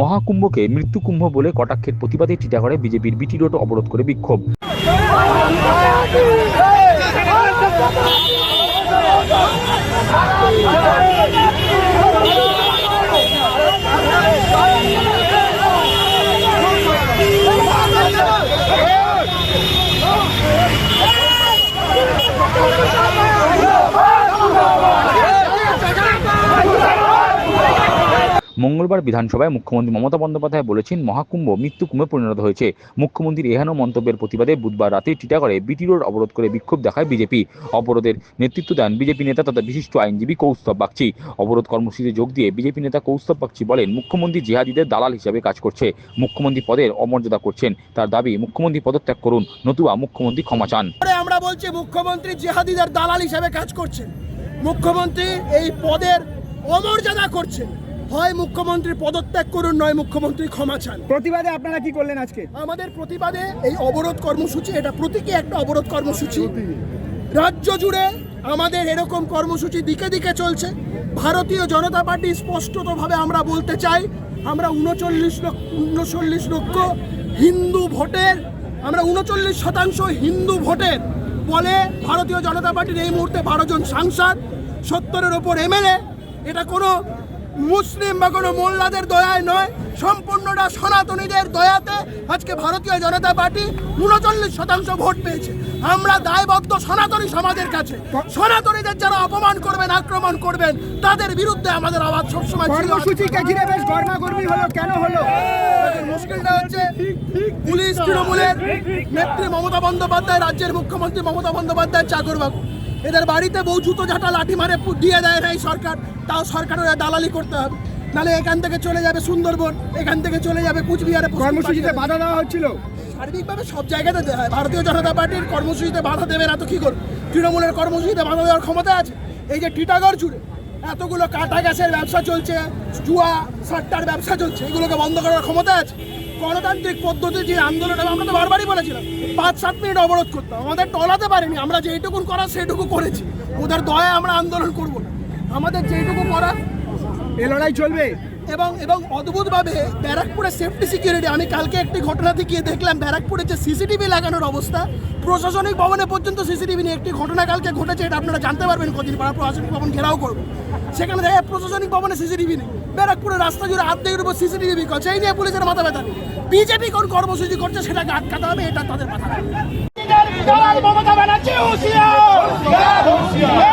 মহাকুম্ভকে মৃত্যুকুম্ভ বলে কটাক্ষের প্রতিবাদে টিটাগড়ে বিজেপির বিটি রোড অবরোধ করে বিক্ষোভ। মঙ্গলবার বিধানসভায় মুখ্যমন্ত্রী মমতা বন্দ্যোপাধ্যায় বলেছেন, মহাকুম্ভ মৃত্যুকুম্ভে পরিণত হয়েছে। মুখ্যমন্ত্রীর এহেন মন্তব্যের প্রতিবাদে বুধবার রাতে টিটাগড়ে বিটি রোড অবরোধ করে বিক্ষোভ দেখায় বিজেপি। অবরোধের নেতৃত্ব দেন বিজেপি নেতা তথা বিশিষ্ট আইনজীবী কৌস্তব বাগচি। অবরোধ কর্মসূচিতে যোগ দিয়ে বিজেপি নেতা কৌস্তব বাগচি বলেন, মুখ্যমন্ত্রী জিহাদিদের দালাল হিসেবে কাজ করছে। মুখ্যমন্ত্রী পদের অমর্যাদা করছেন। তার দাবি, মুখ্যমন্ত্রী পদত্যাগ করুন, নতুবা মুখ্যমন্ত্রী ক্ষমা চান। আমরা বলছি, মুখ্যমন্ত্রী জিহাদিদের দালাল হিসেবে কাজ করছেন। মুখ্যমন্ত্রী এই পদের অমর্যাদা করছেন। হয় মুখ্যমন্ত্রী পদত্যাগ করুন নয় মুখ্যমন্ত্রী ক্ষমা চান। প্রতিবাদে আপনারা কি করলেন আজকে? আমাদের প্রতিবাদে এই অবরোধ কর্মসূচি এটা প্রতীকী একটা অবরোধ কর্মসূচি। রাজ্য জুড়ে আমাদের এরকম কর্মসূচি দিকে দিকে চলছে। ভারতীয় জনতা পার্টি স্পষ্টতভাবে আমরা বলতে চাই আমরা উনচল্লিশ লক্ষ উনচল্লিশ লক্ষ হিন্দু ভোটের আমরা উনচল্লিশ শতাংশ হিন্দু ভোটের বলে ভারতীয় জনতা পার্টির এই মুহূর্তে বারো জন সাংসদ সত্তরের ওপর এমএলএ এটা কোনো মুসলিম বা কোনো মোল্লাদের দয়ায় নয়। সম্পূর্ণটা সনাতনীদের দয়াতে আজকে ভারতীয় জনতা পার্টি উনচল্লিশ শতাংশ ভোট পেয়েছে। আমরা দায়বদ্ধ সনাতনী সমাজের কাছে। সনাতনীদের যারা অপমান করবেন আক্রমণ করবেন তাদের বিরুদ্ধে আমাদের আওয়াজ সবসময়। কর্মসূচিকে ঘিরে বেশ গরমাগর্মি হলো কেন হলো? মুশকিলটা হচ্ছে পুলিশ তৃণমূলের নেত্রী মমতা বন্দ্যোপাধ্যায় রাজ্যের মুখ্যমন্ত্রী মমতা বন্দ্যোপাধ্যায় চাকরবাবু। এদের বাড়িতে বউ জুতো ঝাঁটা লাঠি মারে দিয়ে দেয় না এই সরকার তাও সরকারের দালালি করতে হবে। নাহলে এখান থেকে চলে যাবে সুন্দরবন এখান থেকে চলে যাবে কুচবিহারে কর্মসূচিতে। বাধা দেওয়া হচ্ছিল। সার্বিকভাবে সব জায়গাতে দেওয়া হয়। ভারতীয় জনতা পার্টির কর্মসূচিতে বাধা দেবে না তো কী করবে? তৃণমূলের কর্মসূচিতে বাধা দেওয়ার ক্ষমতা আছে? এই যে টিটাগড় জুড়ে এতগুলো কাটা গ্যাসের ব্যবসা চলছে জুয়া সাট্টার ব্যবসা চলছে এগুলোকে বন্ধ করার ক্ষমতা আছে? গণতান্ত্রিক পদ্ধতি যে আন্দোলন আমরা তো বারবারই বলেছিলাম পাঁচ সাত মিনিট অবরোধ করতাম আমাদের টলাতে পারেনি আমরা যেইটুকুন করা সেইটুকু করেছি। ওদের দয়া আমরা আন্দোলন করব না। আমাদের যেইটুকু করা এ লড়াই চলবে এবং এবং অদ্ভুতভাবে ব্যারাকপুরের সেফটি সিকিউরিটি আমি কালকে একটি ঘটনাতে গিয়ে দেখলাম ব্যারাকপুরে যে সিসিটিভি লাগানোর অবস্থা প্রশাসনিক ভবনে পর্যন্ত সিসিটিভি নিয়ে একটি ঘটনা কালকে ঘটেছে এটা আপনারা জানতে পারবেন কদিন পর প্রশাসনিক ভবন ঘেরাও করবে সেখানে দেখা যায় প্রশাসনিক ভবনে সিসিটিভি নেই ব্যারাকপুরের রাস্তা জুড়ে আর্ধেকের উপর সিসিটিভি বিকজ এই নিয়ে পুলিশের মাথা ব্যথা বিজেপি কোন কর্মসূচি করছে সেটাকে আটকাতে হবে এটা তাদের মাথা ব্যথা। মমতা ব্যানার্জি হুঁশিয়ার